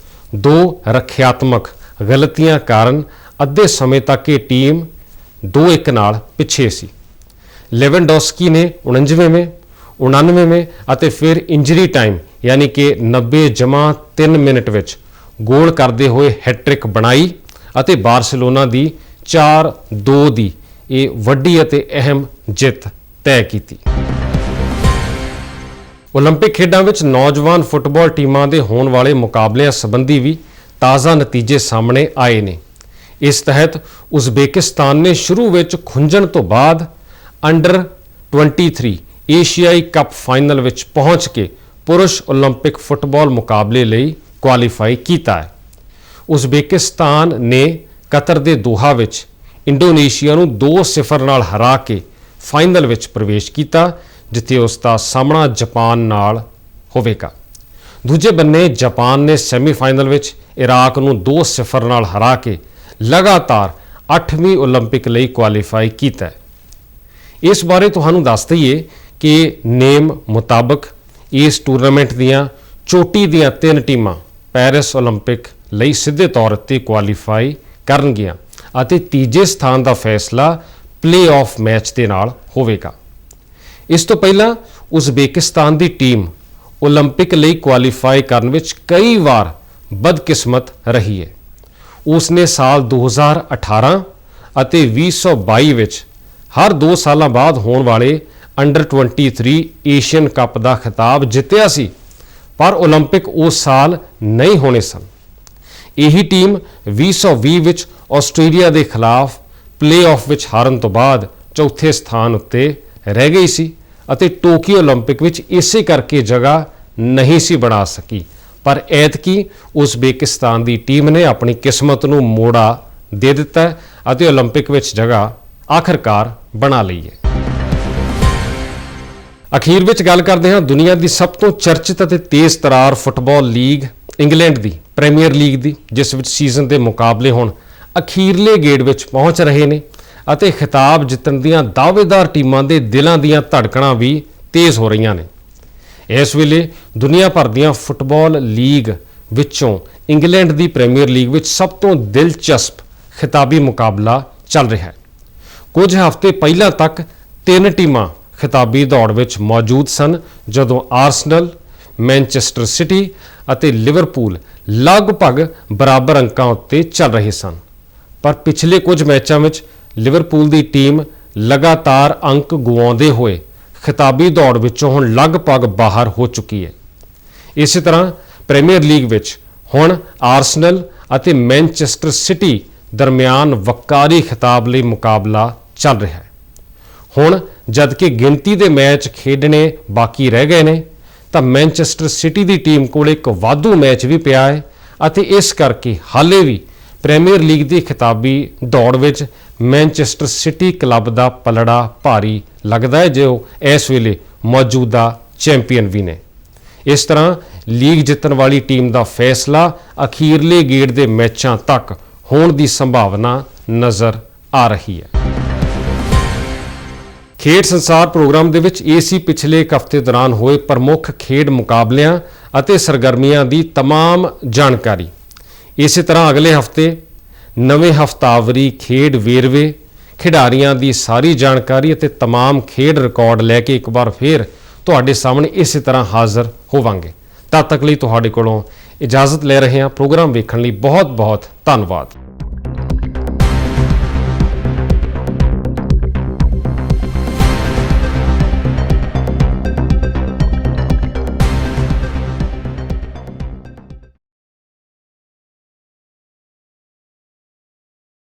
Speaker 1: ਦੋ ਰੱਖਿਆਤਮਕ ਗਲਤੀਆਂ ਕਾਰਨ ਅੱਧੇ ਸਮੇਂ ਤੱਕ ਇਹ ਟੀਮ 2-1 ਨਾਲ ਪਿੱਛੇ ਸੀ। ਲੈਵਨਡੋਸਕੀ ਨੇ 49ਵੇਂ 99ਵੇਂ ਅਤੇ ਫਿਰ ਇੰਜਰੀ ਟਾਈਮ ਯਾਨੀ ਕਿ 90 ਜਮਾ 3 ਮਿੰਟ ਵਿੱਚ ਗੋਲ ਕਰਦੇ ਹੋਏ ਹੈਟ੍ਰਿਕ ਬਣਾਈ ਅਤੇ ਬਾਰਸੀਲੋਨਾ ਦੀ 4-2 ਦੀ ਇਹ ਵੱਡੀ ਅਤੇ ਅਹਿਮ ਜਿੱਤ ਤੈਅ ਕੀਤੀ। 올림픽 ਖੇਡਾਂ ਵਿੱਚ ਨੌਜਵਾਨ ਫੁੱਟਬਾਲ ਟੀਮਾਂ ਦੇ ਹੋਣ ਵਾਲੇ ਮੁਕਾਬਲਿਆਂ ਸੰਬੰਧੀ ਵੀ ਤਾਜ਼ਾ ਨਤੀਜੇ ਸਾਹਮਣੇ ਆਏ ਨੇ ਇਸ ਤਹਿਤ ਉਜ਼ਬੇਕਿਸਤਾਨ ਨੇ ਸ਼ੁਰੂ ਵਿੱਚ ਖੁੰਝਣ ਤੋਂ ਬਾਅਦ ਅੰਡਰ 23 ਏਸ਼ੀਆਈ ਕੱਪ ਫਾਈਨਲ ਵਿੱਚ ਪਹੁੰਚ ਕੇ ਪੁਰਸ਼ 올림픽 ਫੁੱਟਬਾਲ ਮੁਕਾਬਲੇ ਲਈ ਕੁਆਲੀਫਾਈ ਕੀਤਾ ਹੈ ਉਜ਼ਬੇਕਿਸਤਾਨ ਨੇ ਕਤਰ ਦੇ ਦੋਹਾ ਵਿੱਚ ਇੰਡੋਨੇਸ਼ੀਆ ਨੂੰ 2-0 ਨਾਲ ਹਰਾ ਕੇ ਫਾਈਨਲ ਵਿੱਚ ਪ੍ਰਵੇਸ਼ ਕੀਤਾ ਜਿੱਥੇ ਉਸ ਦਾ ਸਾਹਮਣਾ ਜਾਪਾਨ ਨਾਲ ਹੋਵੇਗਾ ਦੂਜੇ ਬੰਨੇ ਜਾਪਾਨ ਨੇ ਸੈਮੀਫਾਈਨਲ ਵਿੱਚ ਇਰਾਕ ਨੂੰ 2-0 ਨਾਲ ਹਰਾ ਕੇ ਲਗਾਤਾਰ 8ਵੀਂ 올림픽 ਲਈ ਕੁਆਲੀਫਾਈ ਕੀਤਾ ਹੈ ਇਸ ਬਾਰੇ ਤੁਹਾਨੂੰ ਦੱਸ ਦਈਏ ਕਿ ਨੇਮ ਮੁਤਾਬਕ ਇਸ ਟੂਰਨਾਮੈਂਟ ਦੀਆਂ ਚੋਟੀ ਦੀਆਂ ਤਿੰਨ ਟੀਮਾਂ ਪੈਰਿਸ 올림픽 ਲਈ ਸਿੱਧੇ ਤੌਰ ਤੇ ਕੁਆਲੀਫਾਈ ਕਰਨਗੀਆਂ ਅਤੇ ਤੀਜੇ ਸਥਾਨ ਦਾ ਫੈਸਲਾ ਪਲੇ-ਆਫ ਮੈਚ ਦੇ ਨਾਲ ਹੋਵੇਗਾ ਇਸ ਤੋਂ ਪਹਿਲਾਂ ਉਜ਼ਬੇਕਿਸਤਾਨ ਦੀ ਟੀਮ 올림픽 ਲਈ ਕੁਆਲੀਫਾਈ ਕਰਨ ਵਿੱਚ ਕਈ ਵਾਰ ਬਦਕਿਸਮਤ ਰਹੀ ਹੈ ਉਸ ਨੇ ਸਾਲ 2018 ਅਤੇ 2022 ਵਿੱਚ ਹਰ 2 ਸਾਲਾਂ ਬਾਅਦ ਹੋਣ ਵਾਲੇ ਅੰਡਰ 23 ਏਸ਼ੀਅਨ ਕੱਪ ਦਾ ਖਿਤਾਬ ਜਿੱਤਿਆ ਸੀ ਪਰ 올림픽 ਉਸ ਸਾਲ ਨਹੀਂ ਹੋਣੇ ਸਨ ਇਹੀ ਟੀਮ 2020 ਵਿੱਚ ਆਸਟ੍ਰੇਲੀਆ ਦੇ ਖਿਲਾਫ ਪਲੇਆਫ ਵਿੱਚ ਹਾਰਨ ਤੋਂ ਬਾਅਦ ਚੌਥੇ ਸਥਾਨ ਉੱਤੇ ਰਹਿ ਗਈ ਸੀ ਅਤੇ ਟੋਕੀਓ 올림픽 ਵਿੱਚ ਇਸੇ ਕਰਕੇ ਜਗ੍ਹਾ ਨਹੀਂ ਸੀ ਬਣਾ ਸਕੀ ਪਰ ਐਤਕੀ ਉਜ਼ਬੇਕਿਸਤਾਨ ਦੀ ਟੀਮ ਨੇ ਆਪਣੀ ਕਿਸਮਤ ਨੂੰ ਮੋੜਾ ਦੇ ਦਿੱਤਾ ਹੈ ਅਤੇ 올림픽 ਵਿੱਚ ਜਗ੍ਹਾ ਆਖਰਕਾਰ ਬਣਾ ਲਈ ਹੈ ਅਖੀਰ ਵਿੱਚ ਗੱਲ ਕਰਦੇ ਹਾਂ ਦੁਨੀਆ ਦੀ ਸਭ ਤੋਂ ਚਰਚਿਤ ਅਤੇ ਤੇਜ਼ ਤਰਾਰ ਫੁੱਟਬਾਲ ਲੀਗ ਇੰਗਲੈਂਡ ਦੀ ਪ੍ਰੀਮੀਅਰ ਲੀਗ ਦੀ ਜਿਸ ਵਿੱਚ ਸੀਜ਼ਨ ਦੇ ਮੁਕਾਬਲੇ ਹੁਣ ਅਖੀਰਲੇ ਗੇੜ ਵਿੱਚ ਪਹੁੰਚ ਰਹੇ ਨੇ ਅਤੇ ਖਿਤਾਬ ਜਿੱਤਣ ਦੀਆਂ ਦਾਅਵੇਦਾਰ ਟੀਮਾਂ ਦੇ ਦਿਲਾਂ ਦੀਆਂ ਧੜਕਣਾਂ ਵੀ ਤੇਜ਼ ਹੋ ਰਹੀਆਂ ਨੇ। ਇਸ ਵੇਲੇ ਦੁਨੀਆ ਭਰ ਦੀਆਂ ਫੁੱਟਬਾਲ ਲੀਗ ਵਿੱਚੋਂ ਇੰਗਲੈਂਡ ਦੀ ਪ੍ਰੀਮੀਅਰ ਲੀਗ ਵਿੱਚ ਸਭ ਤੋਂ ਦਿਲਚਸਪ ਖਿਤਾਬੀ ਮੁਕਾਬਲਾ ਚੱਲ ਰਿਹਾ ਹੈ। ਕੁਝ ਹਫ਼ਤੇ ਪਹਿਲਾਂ ਤੱਕ ਤਿੰਨ ਟੀਮਾਂ ਖਿਤਾਬੀ ਦੌੜ ਵਿੱਚ ਮੌਜੂਦ ਸਨ, ਜਦੋਂ ਆਰਸਨਲ, ਮੈਨਚੈਸਟਰ ਸਿਟੀ ਅਤੇ ਲਿਵਰਪੂਲ ਲਗਭਗ ਬਰਾਬਰ ਅੰਕਾਂ ਉੱਤੇ ਚੱਲ ਰਹੇ ਸਨ। ਪਰ ਪਿਛਲੇ ਕੁਝ ਮੈਚਾਂ ਵਿੱਚ ਲਿਵਰਪੂਲ ਦੀ ਟੀਮ ਲਗਾਤਾਰ ਅੰਕ ਗੁਆਉਂਦੇ ਹੋਏ ਖਿਤਾਬੀ ਦੌੜ ਵਿੱਚੋਂ ਹੁਣ ਲਗਭਗ ਬਾਹਰ ਹੋ ਚੁੱਕੀ ਹੈ। ਇਸੇ ਤਰ੍ਹਾਂ ਪ੍ਰੀਮੀਅਰ ਲੀਗ ਵਿੱਚ ਹੁਣ ਆਰਸਨਲ ਅਤੇ ਮੈਨਚੈਸਟਰ ਸਿਟੀ ਦਰਮਿਆਨ ਵਕਾਰੀ ਖਿਤਾਬ ਲਈ ਮੁਕਾਬਲਾ ਚੱਲ ਰਿਹਾ ਹੈ। ਹੁਣ ਜਦਕਿ ਗਿਣਤੀ ਦੇ ਮੈਚ ਖੇਡਣੇ ਬਾਕੀ ਰਹਿ ਗਏ ਨੇ, ਤਾਂ ਮੈਨਚੈਸਟਰ ਸਿਟੀ ਦੀ ਟੀਮ ਕੋਲ ਇੱਕ ਵਾਧੂ ਮੈਚ ਵੀ ਪਿਆ ਹੈ ਅਤੇ ਇਸ ਕਰਕੇ ਹਾਲੇ ਵੀ ਪ੍ਰੀਮੀਅਰ ਲੀਗ ਦੀ ਖਿਤਾਬੀ ਦੌੜ ਵਿੱਚ ਮੈਨਚੈਸਟਰ ਸਿਟੀ ਕਲੱਬ ਦਾ ਪਲੜਾ ਭਾਰੀ ਲੱਗਦਾ ਹੈ ਜੋ ਇਸ ਵੇਲੇ ਮੌਜੂਦਾ ਚੈਂਪੀਅਨ ਵੀ ਨੇ ਇਸ ਤਰ੍ਹਾਂ ਲੀਗ ਜਿੱਤਣ ਵਾਲੀ ਟੀਮ ਦਾ ਫੈਸਲਾ ਅਖੀਰਲੇ ਗੇੜ ਦੇ ਮੈਚਾਂ ਤੱਕ ਹੋਣ ਦੀ ਸੰਭਾਵਨਾ ਨਜ਼ਰ ਆ ਰਹੀ ਹੈ ਖੇਡ ਸੰਸਾਰ ਪ੍ਰੋਗਰਾਮ ਦੇ ਵਿੱਚ ਇਹ ਸੀ ਪਿਛਲੇ ਇੱਕ ਹਫ਼ਤੇ ਦੌਰਾਨ ਹੋਏ ਪ੍ਰਮੁੱਖ ਖੇਡ ਮੁਕਾਬਲਿਆਂ ਅਤੇ ਸਰਗਰਮੀਆਂ ਦੀ तमाम ਜਾਣਕਾਰੀ ਇਸੇ ਤਰ੍ਹਾਂ ਅਗਲੇ ਹਫ਼ਤੇ ਨਵੇਂ ਹਫਤਾਵਰੀ ਖੇਡ ਵੇਰਵੇ ਖਿਡਾਰੀਆਂ ਦੀ ਸਾਰੀ ਜਾਣਕਾਰੀ ਅਤੇ तमाम ਖੇਡ ਰਿਕਾਰਡ ਲੈ ਕੇ ਇੱਕ ਵਾਰ ਫੇਰ ਤੁਹਾਡੇ ਸਾਹਮਣੇ ਇਸੇ ਤਰ੍ਹਾਂ ਹਾਜ਼ਰ ਹੋਵਾਂਗੇ ਤਦ ਤੱਕ ਲਈ ਤੁਹਾਡੇ ਕੋਲੋਂ ਇਜਾਜ਼ਤ ਲੈ ਰਹੇ ਹਾਂ ਪ੍ਰੋਗਰਾਮ ਵੇਖਣ ਲਈ ਬਹੁਤ ਬਹੁਤ ਧੰਨਵਾਦ